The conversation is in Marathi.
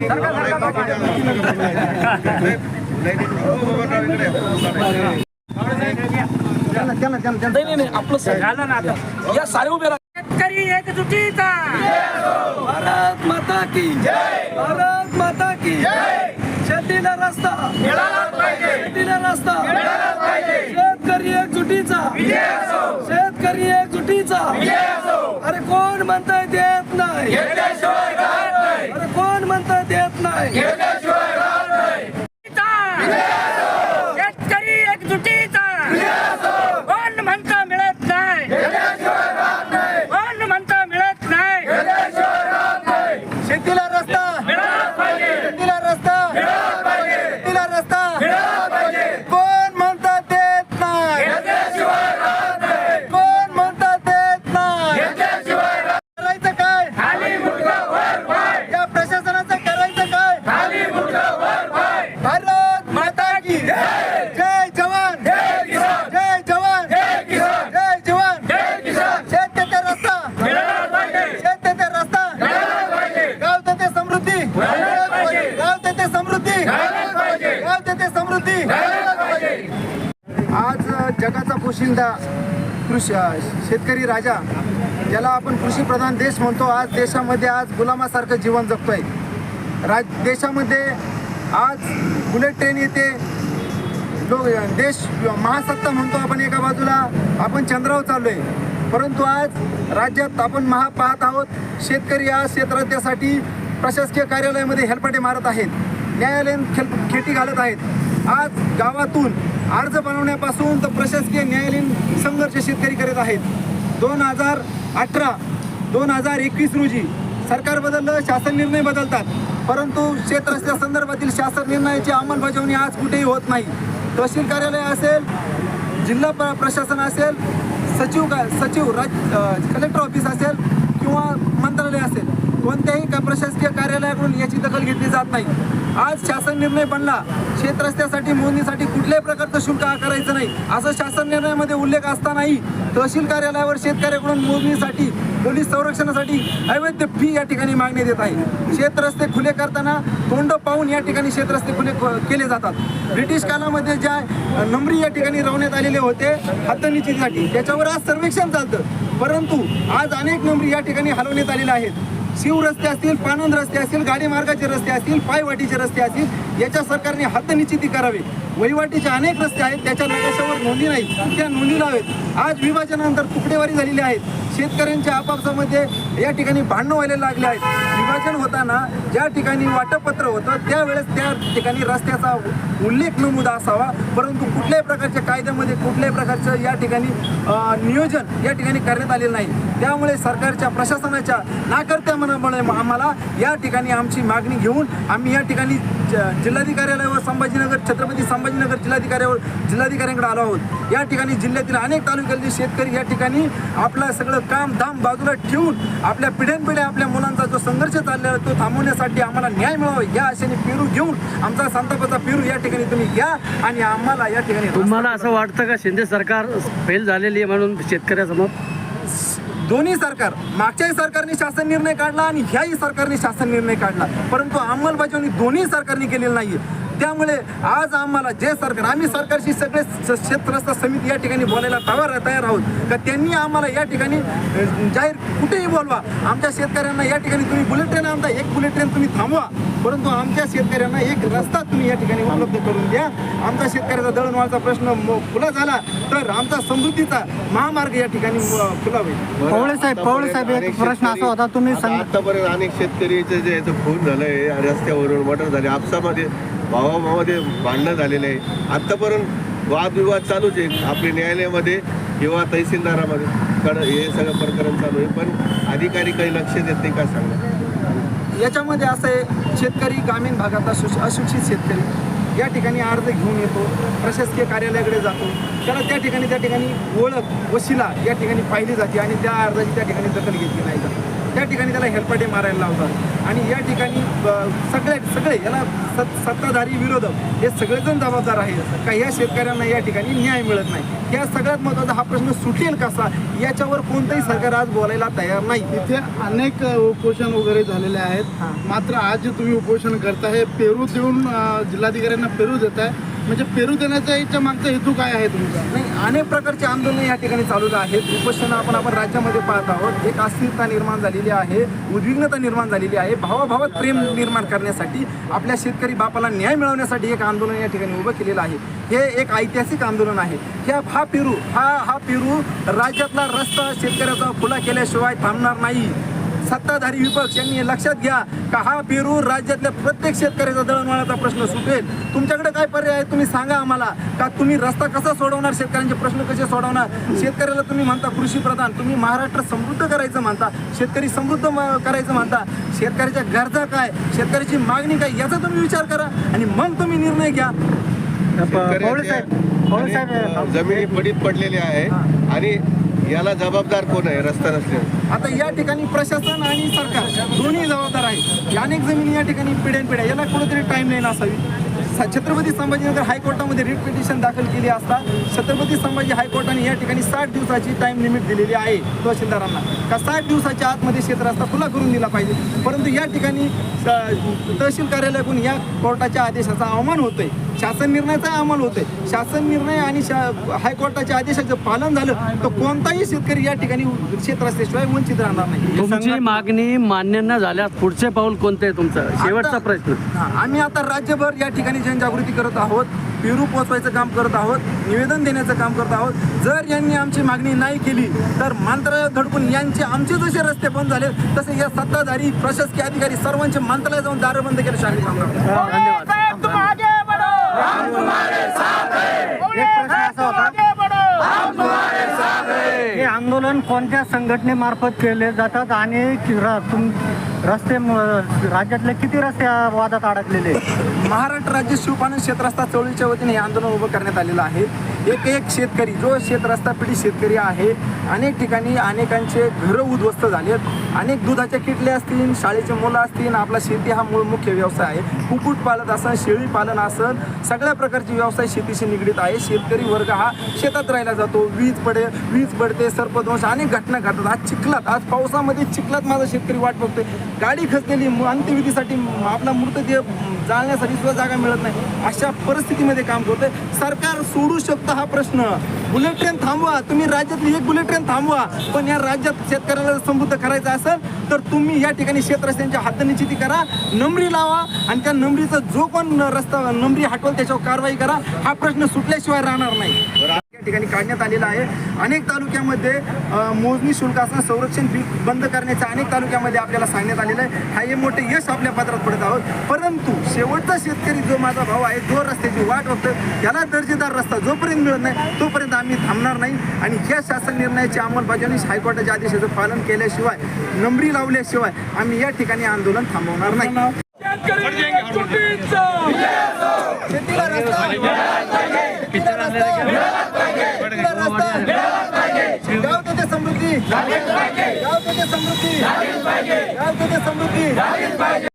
नाही नाही आपलं सगळ्याला आता या सारे उभे शेतकरी एकजुटीचा भारत माता की जय भारत माता की जय शेतीला रस्ता शेतीला रस्ता शेतकरी एकजुटीचा शेतकरी एकजुटीचा अरे कोण म्हणताय देत नाही अरे कोण म्हणताय देत नाही शेतकरी एकजुटीचा कोण म्हणता मिळत नाही कोण म्हणता मिळत नाही शेतीला रस्ता शेतीला रस्ता शेतीला रस्ता कोण म्हणतात देत नाही कोण म्हणतात देत नाही करायचं काय या प्रशासनाचं करायचं काय भारत माता की जय जवान जय जवान जय जवान शेत ते रस्ता शेत ते रस्ता गाव ते समृद्धी गाव ते समृद्धी गाव ते समृद्धी. आज जगाचा पोशिंदा कृषी शेतकरी राजा ज्याला आपण कृषीप्रधान देश म्हणतो आज देशामध्ये आज गुलामासारखं जीवन जगतोय. राज देशामध्ये आज बुलेट ट्रेन येते लोक देश महासत्ता म्हणतो आपण एका बाजूला आपण चंद्रावर चाललोय. परंतु आज राज्यात आपण महा पाहत आहोत शेतकरी आज शेतराज्यासाठी प्रशासकीय कार्यालयामध्ये हेलपाटे मारत आहेत. न्यायालयीन खेल खेटी घालत आहेत. आज गावातून अर्ज बनवण्यापासून तर प्रशासकीय न्यायालयीन संघर्ष शेतकरी करत आहेत. दोन हजार अठरा दोन हजार एकवीस रोजी सरकार बदललं शासन निर्णय बदलतात. परंतु शेत संदर्भातील शासन निर्णयाची अंमलबजावणी आज कुठेही होत नाही. तहसील कार्यालय असेल जिल्हा प्र प्रशासन असेल सचिव का सचिव राज कलेक्टर ऑफिस असेल किंवा मंत्रालय असेल. कोणत्याही का प्रशासकीय कार्यालयाकडून याची दखल घेतली जात नाही. आज शासन निर्णय बनला. शेत रस्त्यासाठी मोजणीसाठी कुठल्याही प्रकारचं शुल्क आकारायचं नाही. असं शासन निर्णयामध्ये उल्लेख असतानाही तहसील कार्यालयावर शेतकऱ्याकडून मोजणीसाठी पोलीस संरक्षणासाठी अवैध फी या ठिकाणी मागण्यात येत आहे. शेत रस्ते खुले करताना तोंड पाहून या ठिकाणी शेत रस्ते खुले केले जातात. ब्रिटिश कालामध्ये ज्या नंबरी या ठिकाणी रवण्यात आलेले होते हातनिचीसाठी त्याच्यावर आज सर्वेक्षण चालतं. परंतु आज अनेक नंबरी या ठिकाणी हलवण्यात आलेल्या आहेत. शिव रस्ते असतील पानंद रस्ते असतील गाडी मार्गाचे रस्ते असतील पायवाटीचे रस्ते असतील याच्या सरकारने हद्दनिश्चिती करावी. वहिवाटीचे अनेक रस्ते आहेत त्याच्या नकाशावर नोंदी नाही त्या नोंदी लावेत. आज विभाजनानंतर तुकडेवारी झालेली आहेत. शेतकऱ्यांच्या आपापसामध्ये या ठिकाणी भांडणं व्हायला लागले आहेत. विभाजन होताना ज्या ठिकाणी वाटपत्र होतं त्यावेळेस त्या ठिकाणी रस्त्याचा उल्लेख नमूद असावा. परंतु कुठल्याही प्रकारच्या कायद्यामध्ये कुठल्याही प्रकारचं या ठिकाणी नियोजन या ठिकाणी करण्यात आलेलं नाही. त्यामुळे सरकारच्या प्रशासनाच्या नाकर्त्यामुळे आम्हाला या ठिकाणी आमची मागणी घेऊन आम्ही या ठिकाणी ज- जिल्हाधिकाऱ्यालयावर संभाजीनगर छत्रपती संभाजीनगर जिल्हाधिकाऱ्यावर जिल्हाधिकाऱ्यांकडे आलो आहोत. या ठिकाणी जिल्ह्यातील अनेक तालुक्यातील शेतकरी या ठिकाणी आपलं सगळं काम धाम बाजूला ठेवून आपल्या पिढ्यानपिढ्या आपल्या मुलांचा जो संघर्ष चाललेला आहे, तो थांबवण्यासाठी आम्हाला न्याय मिळावा या आशेने पेरू घेऊन आमचा संतापाचा पेरू या ठिकाणी तुम्ही घ्या आणि आम्हाला या ठिकाणी तुम्हाला असं वाटतं का शिंदे सरकार फेल झालेली आहे म्हणून शेतकऱ्यासमोर? दोन्ही सरकार मागच्याही सरकारने शासन निर्णय काढला आणि ह्याही सरकारने शासन निर्णय काढला. परंतु अंमलबजावणी दोन्ही सरकारने केलेली नाही त्यामुळे आज आम्हाला जे सरकार आम्ही सरकारशी सगळे क्षेत्रस्थ समिती या ठिकाणी बोलायला तयार तयार आहोत. का त्यांनी आम्हाला या ठिकाणी जाहीर कुठेही बोलवा. आमच्या शेतकऱ्यांना या ठिकाणी तुम्ही बुलेट ट्रेन आणता एक बुलेट ट्रेन तुम्ही थांबवा. परंतु आमच्या शेतकऱ्यांना एक रस्ता तुम्ही या ठिकाणी उपलब्ध करून द्या. आमचा शेतकऱ्याचा दळणवळचा प्रश्न खुला झाला तर आमचा समृद्धीचा महामार्ग या ठिकाणी खुला होईल. पवळे साहेब पवळे साहेब एक प्रश्न असा होता तुम्ही आतापर्यंत अनेक शेतकरीचे जे याचं खून झालंय रस्त्यावरून मटर झाले आपसामध्ये भावाभावामध्ये भांडणं झालेले आहे. आतापर्यंत वादविवाद चालूच आहे आपले न्यायालयामध्ये किंवा तहसीलदारामध्ये. कडं हे सगळं प्रकरण चालू आहे पण अधिकारी काही लक्ष देत नाही का सांगा याच्यामध्ये असं आहे शेतकरी ग्रामीण भागातला सुश अशिक्षित शेतकरी या ठिकाणी अर्ज घेऊन येतो प्रशासकीय कार्यालयाकडे जातो. त्याला त्या ठिकाणी त्या ठिकाणी ओळख वशिला या ठिकाणी पाहिली जाते आणि त्या अर्जाची त्या ठिकाणी दखल घेतली नाही जाते. त्या ठिकाणी त्याला हेलपाटे मारायला लावतात. आणि या ठिकाणी सगळे सगळे याला सत सत्ताधारी विरोधक हे सगळेजण जबाबदार आहेत. का या शेतकऱ्यांना या ठिकाणी न्याय मिळत नाही? या सगळ्यात महत्त्वाचा हा प्रश्न सुटेल कसा? याच्यावर कोणतंही सरकार आज बोलायला तयार नाही. इथे अनेक उपोषण वगैरे झालेले आहेत. मात्र आज जे तुम्ही उपोषण करता हे पेरू देऊन जिल्हाधिकाऱ्यांना पेरू देत आहे म्हणजे पेरू देण्याचा याच्या मागचा हेतू काय आहे तुमचा? नाही अनेक प्रकारचे आंदोलन या ठिकाणी चालू आहेत. उपोषण आपण आपण राज्यामध्ये पाहत आहोत. एक अस्थिरता निर्माण झालेली आहे उद्विग्नता निर्माण झालेली आहे. भावाभावात प्रेम निर्माण करण्यासाठी आपल्या शेतकरी बापाला न्याय मिळवण्यासाठी एक आंदोलन या ठिकाणी उभं केलेलं आहे. हे एक ऐतिहासिक आंदोलन आहे. ह्या हा पेरू हा हा पेरू राज्यातला रस्ता शेतकऱ्याचा खुला केल्याशिवाय थांबणार नाही. सत्ताधारी विपक्ष यांनी हे लक्षात घ्या का हा पेरू राज्यातल्या प्रत्येक शेतकऱ्याचा दळणवळणाचा प्रश्न सुटेल. तुमच्याकडे काय पर्याय आहे तुम्ही सांगा आम्हाला. का तुम्ही रस्ता कसा सोडवणार? शेतकऱ्यांचे प्रश्न कसे सोडवणार? शेतकऱ्याला तुम्ही म्हणता कृषी प्रधान तुम्ही महाराष्ट्र समृद्ध करायचं म्हणता शेतकरी समृद्ध करायचं म्हणता. शेतकऱ्याच्या गरजा काय? शेतकऱ्याची मागणी काय? याचा तुम्ही विचार करा आणि मग तुम्ही निर्णय घ्या. जमिनी पडीत पडलेल्या आहे आणि याला जबाबदार कोण आहे? रस्ता नसल्याने आता या ठिकाणी प्रशासन आणि सरकार दोन्ही जबाबदार आहेत. अनेक जमिनी या ठिकाणी पिढ्यान पिढ्या याला कुठेतरी टाइम लाईन असावी. छत्रपती संभाजीनगर हायकोर्टामध्ये रिट पिटिशन दाखल केली असता छत्रपती संभाजी हायकोर्टाने या ठिकाणी साठ दिवसाची टाइम लिमिट दिलेली आहे. तहसीलदारांना. का साठ दिवसाच्या आतमध्ये शेत रस्ता खुला करून दिला पाहिजे. परंतु या ठिकाणी तहसील कार्यालयाकडून या कोर्टाच्या आदेशाचा अवमान होतोय. शासन निर्णयाचा अमल होतोय. शासन निर्णय आणि शा- हायकोर्टाच्या आदेशाचं पालन झालं तर कोणताही शेतकरी या ठिकाणी शेत रस्त्याशिवाय वंचित राहणार नाही. तुमची मागणी मान्य न झाल्यास पुढचे पाऊल कोणतं आहे तुमचं? शेवटचा प्रश्न. हा, आम्ही आता राज्यभर या ठिकाणी जनजागृती करत आहोत. पेरू पोचवायचं काम करत आहोत. निवेदन देण्याचं काम करत आहोत. जर यांनी आमची मागणी नाही केली तर मंत्रालयात धडकून यांचे आमचे जसे रस्ते बंद झाले तसे या सत्ताधारी प्रशासकीय अधिकारी सर्वांचे मंत्रालयात जाऊन दारं बंद केले शाळेत थांबणार धन्यवाद. एक प्रश्न असा होता. हे आंदोलन कोणत्या संघटनेमार्फत केले जातात आणि रस्ते राज्यातले किती रस्ते वादात अडकलेले? महाराष्ट्र राज्य शिवपालन क्षेत्रस्था चळवळीच्या वतीने हे आंदोलन उभं करण्यात आलेलं आहे. एक एक शेतकरी जो शेतरस्ता पिढी शेतकरी आहे अनेक ठिकाणी अनेकांचे घरं उद्ध्वस्त झालेत अनेक दुधाच्या किटल्या असतील शाळेचे मुलं असतील आपला शेती हा मूळ मुख्य व्यवसाय आहे. कुक्कुटपालन पालन शेळीपालन शेळी पालन सगळ्या प्रकारचे व्यवसाय शेतीशी निगडीत आहे. शेतकरी वर्ग हा शेतात राहिला जातो. वीज पडे वीज पडते सर्पदोष अनेक घटना घडतात. आज चिखलात आज पावसामध्ये चिखलात माझा शेतकरी वाट बघतोय. गाडी खचलेली अंत्यविधीसाठी म- आपला मृतदेह जाळण्यासाठी सुद्धा जागा मिळत नाही. अशा परिस्थितीमध्ये काम करतोय. सरकार सोडू शकतं हा प्रश्न. बुलेट ट्रेन थांबवा. तुम्ही राज्यातली एक बुलेट ट्रेन थांबवा. पण या राज्यात शेतकऱ्याला समृद्ध करायचं असेल तर तुम्ही या ठिकाणी शेतरस्त्यांच्या हाताने हद्दनिश्चिती करा नंबरी लावा आणि त्या नंबरीचा जो कोण रस्ता नंबरी हटवल त्याच्यावर कारवाई करा. हा प्रश्न सुटल्याशिवाय राहणार नाही. ठिकाणी काढण्यात आलेला आहे. अनेक तालुक्यामध्ये मोजणी शुल्क असणं संरक्षण बिल बंद करण्याचं अनेक तालुक्यामध्ये आपल्याला सांगण्यात आलेलं आहे. हा हे मोठे यश आपल्या पत्रात पडत आहोत. परंतु शेवटचा शेतकरी जो माझा भाऊ आहे जो रस्त्याची वाट बघतोय त्याला दर्जेदार रस्ता जोपर्यंत मिळत नाही तोपर्यंत आम्ही थांबणार नाही. आणि ह्या शासन निर्णयाची अंमलबजावणी हायकोर्टाच्या आदेशाचं पालन केल्याशिवाय नंबरी लावल्याशिवाय आम्ही या ठिकाणी आंदोलन थांबवणार नाही. शेतीला रस्ता शेतीला रस्ता शेतीला रस्ता गाव तेथे समृद्धी समृद्धी